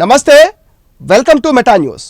నమస్తే welcome to meta news.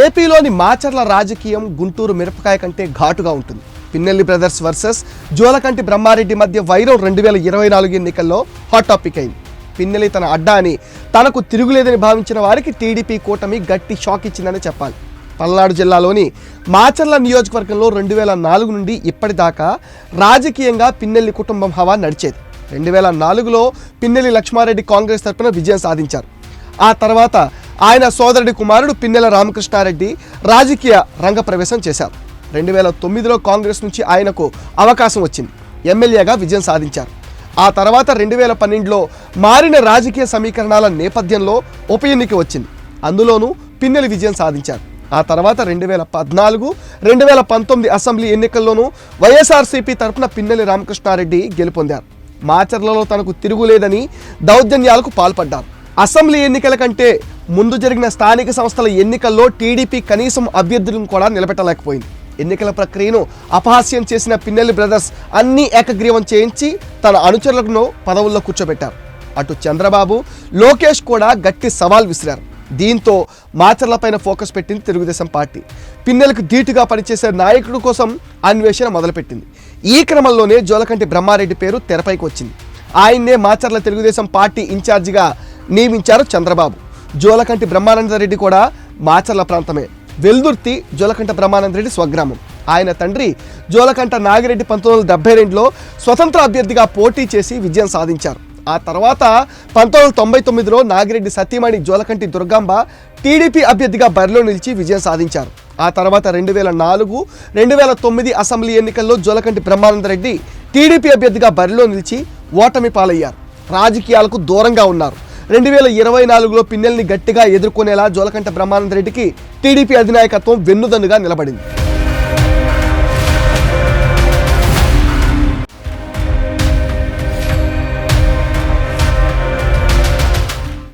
ఏపీలోని మాచర్ల రాజకీయం గుంటూరు మిరపకాయ కంటే ఘాటుగా ఉంటుంది. పిన్నెల్లి బ్రదర్స్ వర్సెస్ జోలకంటి బ్రహ్మారెడ్డి మధ్య వైరం రెండు వేల ఇరవై నాలుగు ఎన్నికల్లో హాట్ టాపిక్ అయింది. పిన్నెల్లి తన అడ్డా అని తనకు తిరుగులేదని భావించిన వారికి టీడీపీ కూటమి గట్టి షాక్ ఇచ్చిందని చెప్పాలి. పల్నాడు జిల్లాలోని మాచర్ల నియోజకవర్గంలో రెండు వేల నాలుగు నుండి ఇప్పటిదాకా రాజకీయంగా పిన్నెల్లి కుటుంబం హవా నడిచేది. రెండు వేల నాలుగులో పిన్నెల్లి లక్ష్మారెడ్డి కాంగ్రెస్ తరపున విజయం సాధించారు. ఆ తర్వాత ఆయన సోదరుడి కుమారుడు పిన్నెల రామకృష్ణారెడ్డి రాజకీయ రంగ ప్రవేశం చేశారు. రెండు వేల తొమ్మిదిలో కాంగ్రెస్ నుంచి ఆయనకు అవకాశం వచ్చింది. ఎమ్మెల్యేగా విజయం సాధించారు. ఆ తర్వాత రెండు వేల పన్నెండులో మారిన రాజకీయ సమీకరణాల నేపథ్యంలో ఉప ఎన్నిక వచ్చింది. అందులోనూ పిన్నెలి విజయం సాధించారు. ఆ తర్వాత రెండు వేల పద్నాలుగు రెండు వేల పంతొమ్మిది అసెంబ్లీ ఎన్నికల్లోనూ వైఎస్ఆర్సీపీ తరపున పిన్నెలి రామకృష్ణారెడ్డి గెలుపొందారు. మాచర్లలో తనకు తిరుగులేదని దౌర్జన్యాలకు పాల్పడ్డారు. అసెంబ్లీ ఎన్నికల కంటే ముందు జరిగిన స్థానిక సంస్థల ఎన్నికల్లో టీడీపీ కనీసం అభ్యర్థులను కూడా నిలబెట్టలేకపోయింది. ఎన్నికల ప్రక్రియను అపహాస్యం చేసిన పిన్నెల్లి బ్రదర్స్ అన్ని ఏకగ్రీవం చేయించి తన అనుచరులను పదవుల్లో కూర్చోబెట్టారు. అటు చంద్రబాబు లోకేష్ కూడా గట్టి సవాల్ విసిరారు. దీంతో మాచర్లపైన ఫోకస్ పెట్టింది తెలుగుదేశం పార్టీ. పిన్నెలకు ధీటుగా పనిచేసే నాయకుడు కోసం అన్వేషణ మొదలుపెట్టింది. ఈ క్రమంలోనే జోలకంటి బ్రహ్మారెడ్డి పేరు తెరపైకి వచ్చింది. ఆయన్నే మాచర్ల తెలుగుదేశం పార్టీ ఇన్ఛార్జిగా నియమించారు చంద్రబాబు. జోలకంటి బ్రహ్మానందరెడ్డి కూడా మాచర్ల ప్రాంతమే. వెల్దుర్తి జోలకంట బ్రహ్మానందరెడ్డి స్వగ్రామం. ఆయన తండ్రి జోలకంట నాగిరెడ్డి పంతొమ్మిది వందల డెబ్బై రెండులో స్వతంత్ర అభ్యర్థిగా పోటీ చేసి విజయం సాధించారు. ఆ తర్వాత పంతొమ్మిది వందల తొంభై తొమ్మిదిలో నాగిరెడ్డి సతీమణి జోలకంటి దుర్గాంబ టీడీపీ అభ్యర్థిగా బరిలో నిలిచి విజయం సాధించారు. ఆ తర్వాత రెండు వేల నాలుగు రెండు వేల తొమ్మిది అసెంబ్లీ ఎన్నికల్లో జోలకంటి బ్రహ్మానందరెడ్డి టీడీపీ అభ్యర్థిగా బరిలో నిలిచి ఓటమి పాలయ్యారు. రాజకీయాలకు దూరంగా ఉన్నారు. రెండు వేల ఇరవై నాలుగులో పిన్నెల్ని గట్టిగా ఎదుర్కొనేలా జోలకంట బ్రహ్మానందరెడ్డికి టీడీపీ అధినాయకత్వం వెన్నుదన్నుగా నిలబడింది.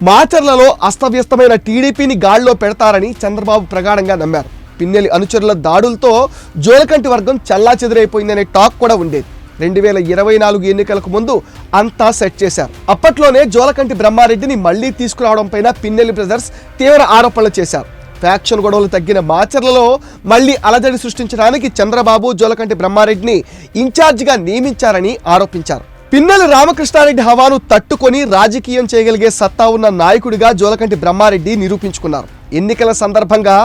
మాచర్లలో అస్తవ్యస్తమైన టీడీపీని గాడిలో పెడతారని చంద్రబాబు ప్రగాఢంగా నమ్మారు. పిన్నెలి అనుచరుల దాడులతో జోలకంటి వర్గం చల్లా చెదిరైపోయిందనే టాక్ కూడా ఉండేది. రెండు వేల ఇరవై నాలుగు ఎన్నికలకు ముందు అంతా సెట్ చేశారు. అప్పట్లోనే జోలకంటి బ్రహ్మారెడ్డిని మళ్ళీ తీసుకురావడం పైన పిన్నెలి బ్రదర్స్ తీవ్ర ఆరోపణలు చేశారు. ఫ్యాక్షన్ గొడవలు తగ్గిన మాచర్లలో మళ్ళీ అలజడి సృష్టించడానికి చంద్రబాబు జోలకంటి బ్రహ్మారెడ్డిని ఇన్ఛార్జిగా నియమించారని ఆరోపించారు. పిన్నెల రామకృష్ణారెడ్డి హవాను తట్టుకొని రాజకీయం చేయగలిగే సత్తా ఉన్న నాయకుడిగా జోలకంటి బ్రహ్మారెడ్డి నిరూపించుకున్నారు. ఎన్నికల సందర్భంగా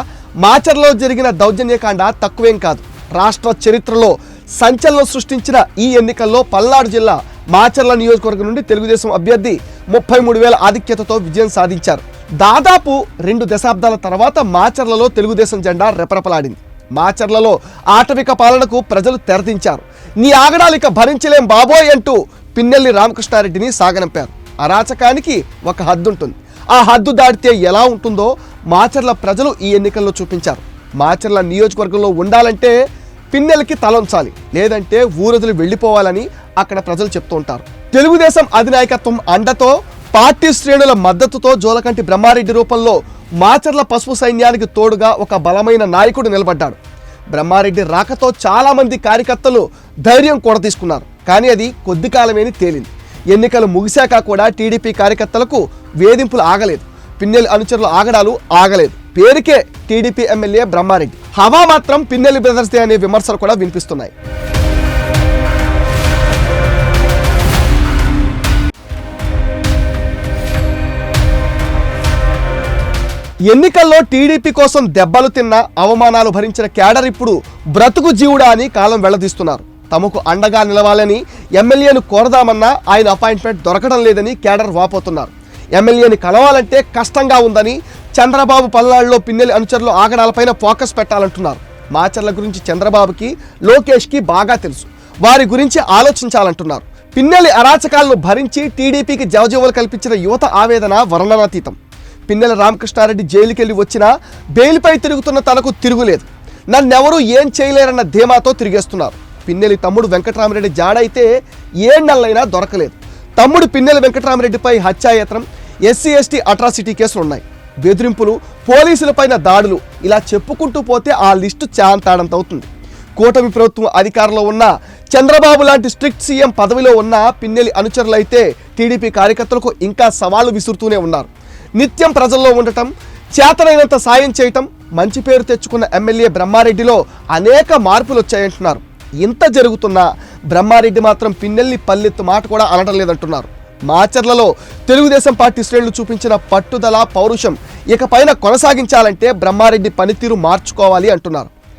మాచర్లో జరిగిన దౌర్జన్యకాండ తక్కువేం కాదు. రాష్ట్ర చరిత్రలో సంచలనం సృష్టించిన ఈ ఎన్నికల్లో పల్నాడు జిల్లా మాచర్ల నియోజకవర్గం నుండి తెలుగుదేశం అభ్యర్థి ముప్పై మూడు వేల ఆధిక్యతతో విజయం సాధించారు. దాదాపు రెండు దశాబ్దాల తర్వాత మాచర్లలో తెలుగుదేశం జెండా రెపరెపలాడింది. మాచర్లలో ఆటవిక పాలనకు ప్రజలు తెరదించారు. నీ ఆగడాలిక భరించలేం బాబోయ్ అంటూ పిన్నెల్లి రామకృష్ణారెడ్డిని సాగనంపారు. అరాచకానికి ఒక హద్దు ఉంటుంది ఆ హద్దు దాటితే ఎలా ఉంటుందో మాచర్ల ప్రజలు ఈ ఎన్నికల్లో చూపించారు. మాచర్ల నియోజకవర్గంలో ఉండాలంటే పిన్నెలకి తలంచాలి. లేదంటే ఊరదులు వెళ్ళిపోవాలని అక్కడ ప్రజలు చెప్తూ ఉంటారు. తెలుగుదేశం అధినాయకత్వం అండతో పార్టీ శ్రేణుల మద్దతుతో జోలకంటి బ్రహ్మారెడ్డి రూపంలో మాచర్ల పసుపు సైన్యానికి తోడుగా ఒక బలమైన నాయకుడు నిలబడ్డాడు. బ్రహ్మారెడ్డి రాకతో చాలామంది కార్యకర్తలు ధైర్యం కూడా తీసుకున్నారు. కానీ అది కొద్ది కాలమేని తేలింది. ఎన్నికలు ముగిశాక కూడా టీడీపీ కార్యకర్తలకు వేధింపులు ఆగలేదు. పిన్నెల్లి అనుచరుల ఆగడాలు ఆగలేదు. పేరుకే టీడీపీ ఎమ్మెల్యే బ్రహ్మారెడ్డి. హవా మాత్రం పిన్నెల్లి బ్రదర్స్దే అనే విమర్శలు కూడా వినిపిస్తున్నాయి. ఎన్నికల్లో టీడీపీ కోసం దెబ్బలు తిన్న అవమానాలు భరించిన క్యాడర్ ఇప్పుడు బ్రతుకు జీవుడా అని కాలం వెళ్ళదీస్తున్నారు. తమకు అండగా నిలవాలని ఎమ్మెల్యేను కోరదామన్నా ఆయన అపాయింట్మెంట్ దొరకడం లేదని క్యాడర్ వాపోతున్నారు. ఎమ్మెల్యేని కలవాలంటే కష్టంగా ఉందని చంద్రబాబు పల్నాడులో పిన్నెలి అనుచరులు ఆగడాలపైన ఫోకస్ పెట్టాలంటున్నారు. మాచర్ల గురించి చంద్రబాబుకి లోకేష్కి బాగా తెలుసు. వారి గురించి ఆలోచించాలంటున్నారు. పిన్నెలి అరాచకాలను భరించి టీడీపీకి జవజీవలు కల్పించిన యువత ఆవేదన వర్ణనాతీతం. పిన్నెల రామకృష్ణారెడ్డి జైలుకెళ్ళి వచ్చినా బెయిల్పై తిరుగుతున్న తనకు తిరుగులేదు. నన్నెవరూ ఏం చేయలేరన్న ధీమాతో తిరిగేస్తున్నారు. పిన్నెలి తమ్ముడు వెంకటరామరెడ్డి జాడైతే ఏ నెలలైనా దొరకలేదు. తమ్ముడు పిన్నెల వెంకటరామరెడ్డిపై హత్యాయత్నం ఎస్సీ ఎస్టీ అట్రాసిటీ కేసులు ఉన్నాయి బెదిరింపులు పోలీసులపైన దాడులు ఇలా చెప్పుకుంటూ పోతే ఆ లిస్టు చాంతాడంత అవుతుంది కూటమి ప్రభుత్వం అధికారంలో ఉన్న చంద్రబాబు లాంటి స్ట్రిక్ట్ సీఎం పదవిలో ఉన్న పిన్నెలి అనుచరులైతే టీడీపీ కార్యకర్తలకు ఇంకా సవాళ్ళు విసురుతూనే ఉన్నారు. నిత్యం ప్రజల్లో ఉండటం చేతనైనంత సాయం చేయటం మంచి పేరు తెచ్చుకున్న ఎమ్మెల్యే బ్రహ్మారెడ్డిలో అనేక మార్పులు వచ్చాయంటున్నారు. ఇంత జరుగుతున్నా బ్రహ్మారెడ్డి మాత్రం పిన్నెల్లి పల్లెత్తు మాట కూడా అనడం లేదంటున్నారు. మాచర్లలో తెలుగుదేశం పార్టీ శ్రేణులు చూపించిన పట్టుదల పౌరుషం ఇకపైన కొనసాగించాలంటే బ్రహ్మారెడ్డి పనితీరు మార్చుకోవాలి అంటున్నారు.